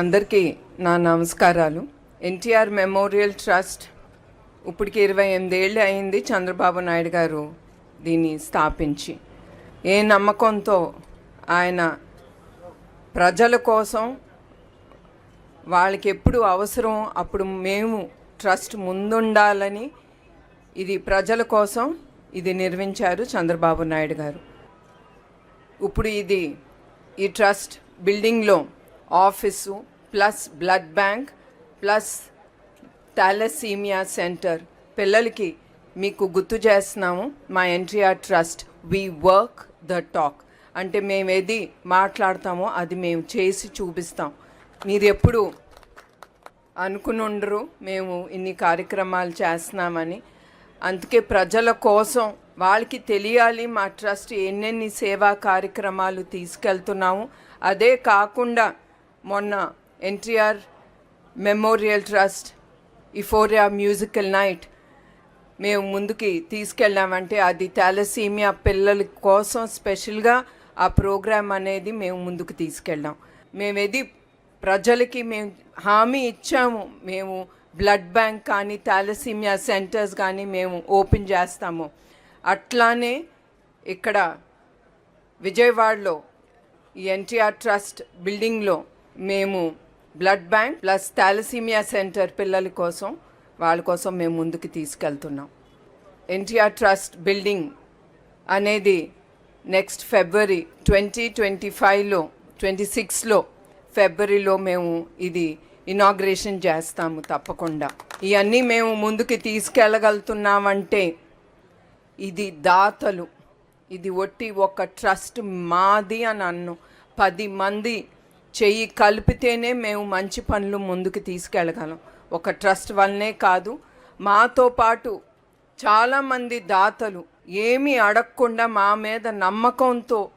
అందరికీ నా నమస్కారాలు. ఎన్టీఆర్ మెమోరియల్ ట్రస్ట్ ఇప్పటికి ఇరవై ఎనిమిదేళ్ళు అయింది చంద్రబాబు నాయుడు గారు దీన్ని స్థాపించి. ఏ నమ్మకంతో ఆయన ప్రజల కోసం వాళ్ళకి ఎప్పుడు అవసరం అప్పుడు మేము ట్రస్ట్ ముందుండాలని ఇది ప్రజల కోసం ఇది నిర్మించారు చంద్రబాబు నాయుడు గారు. ఇప్పుడు ఇది ఈ ట్రస్ట్ బిల్డింగ్లో office plus blood bank plus thalassemia centre. పిల్లలకి మీకు గుర్తు చేస్తున్నాము మా NTR trust. We work the talk అంటే మేము ఏది మాట్లాడతామో అది మేము చేసి చూపిస్తాం. మీరు ఎప్పుడు అనుకుని ఉండరు మేము ఇన్ని కార్యక్రమాలు చేస్తున్నామని. అందుకే ప్రజల కోసం వాళ్ళకి తెలియాలి మా ట్రస్ట్ ఎన్నెన్ని సేవా కార్యక్రమాలు తీసుకెళ్తున్నాము. అదే కాకుండా మొన్న NTR memorial trust euphoria musical night మేము ముందుకి తీసుకెళ్ళామంటే అది థాలసీమియా పిల్లల కోసం స్పెషల్గా ఆ ప్రోగ్రాం అనేది మేము ముందుకు తీసుకెళ్ళాం. మేమేది ప్రజలకి మేము హామీ ఇచ్చాము. మేము బ్లడ్ బ్యాంక్ కానీ థాలసీమియా సెంటర్స్ కానీ మేము ఓపెన్ చేస్తాము. అట్లానే ఇక్కడ విజయవాడలో ఈ ఎన్టీఆర్ ట్రస్ట్ బిల్డింగ్లో మేము blood bank plus thalassemia centre పిల్లల కోసం వాళ్ళ కోసం మేము ముందుకు తీసుకెళ్తున్నాం. ఎన్టీఆర్ ట్రస్ట్ బిల్డింగ్ అనేది నెక్స్ట్ ఫిబ్రవరి ట్వంటీ ట్వంటీ ఫైవ్లో ట్వంటీ సిక్స్లో ఫిబ్రవరిలో మేము ఇది ఇనాగ్రేషన్ చేస్తాము తప్పకుండా. ఇవన్నీ మేము ముందుకు తీసుకెళ్ళగలుగుతున్నామంటే ఇది దాతలు. ఇది ఒట్టి ఒక ట్రస్ట్ మాది అని అన్ను. పది మంది చెయ్యి కలిపితేనే మేము మంచి పనులు ముందుకు తీసుకెళ్ళగలం. ఒక ట్రస్ట్ వల్లనే కాదు మాతో పాటు చాలామంది దాతలు ఏమీ అడగకుండా మా మీద నమ్మకంతో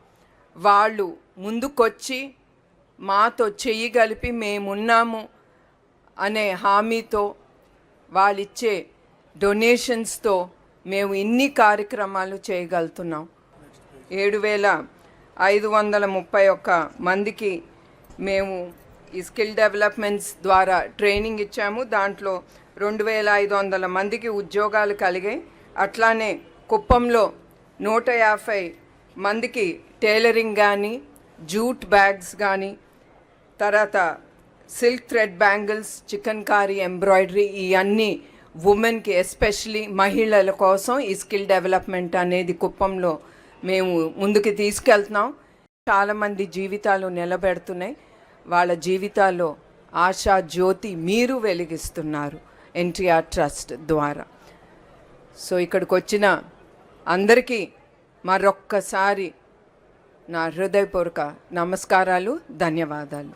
వాళ్ళు ముందుకొచ్చి మాతో చెయ్యి కలిపి మేమున్నాము అనే హామీతో వాళ్ళిచ్చే డొనేషన్స్తో మేము ఇన్ని కార్యక్రమాలు చేయగలుగుతున్నాం. ఏడు వేల ఐదు వందల ముప్పై ఒక్క మందికి మేము ఈ స్కిల్ డెవలప్మెంట్స్ ద్వారా ట్రైనింగ్ ఇచ్చాము. దాంట్లో రెండు వేల ఐదు వందల మందికి ఉద్యోగాలు కలిగాయి అట్లానే కుప్పంలో నూట యాభై మందికి టైలరింగ్ కానీ జూట్ బ్యాగ్స్ కానీ తర్వాత silk thread bangles chikankari embroidery ఇవన్నీ ఉమెన్కి ఎస్పెషలీ మహిళల కోసం ఈ స్కిల్ డెవలప్మెంట్ అనేది కుప్పంలో మేము ముందుకు తీసుకెళ్తున్నాం. చాలామంది జీవితాలు నిలబెడుతున్నాయి. వాళ్ళ జీవితాల్లో ఆశా జ్యోతి మీరు వెలిగిస్తున్నారు. ఎన్టీఆర్ ట్రస్ట్ ద్వారా. సో ఇక్కడికి వచ్చిన అందరికీ మరొక్కసారి నా హృదయపూర్వక నమస్కారాలు ధన్యవాదాలు.